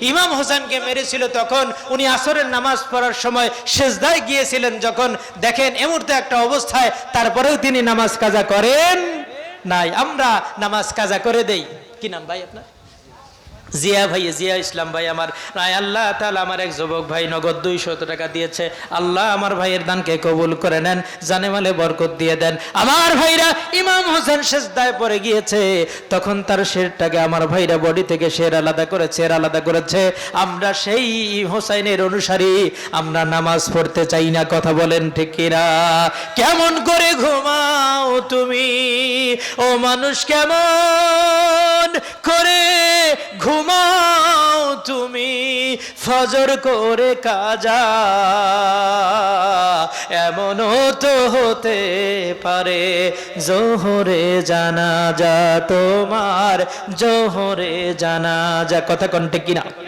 ইমাম হোসেনকে মেরেছিল তখন, উনি আসরের নামাজ পড়ার সময় সেজদায় গিয়েছিলেন যখন, দেখেন এ মুহূর্তে একটা অবস্থায়, তারপরেও তিনি নামাজ কাজা করেন নাই। আমরা নামাজ কাজা করে দেই। কি নাম ভাই আপনার? জিয়া ভাই, জিয়া ইসলাম ভাই, আমার রায় আল্লাহ তাআলা আমার এক যুবক ভাই নগদ দুইশত টাকা দিয়েছে। আল্লাহ আমার ভাইয়ের দানকে কবুল করে নেন, জানে মালে বরকত দিয়ে দেন। আমার ভাইরা ইমাম হোসেন সেজদায় পড়ে গিয়েছে। তখন তার শেরটাকে আমার ভাইরা বডি থেকে শের আলাদা করে চের আলাদা করেছে। আমরা সেই হোসাইনের অনুসারী, আমরা নামাজ পড়তে চাই না, কথা বলেন ঠিক কিনা? কেমন করে ঘুমাও তুমি? ও মানুষ কেমন? ফজর করে কাজা এমনও তো হতে পারে জোহরে জানা যা তোমার জোহরে জানা যা কথা কন্টে কিনা?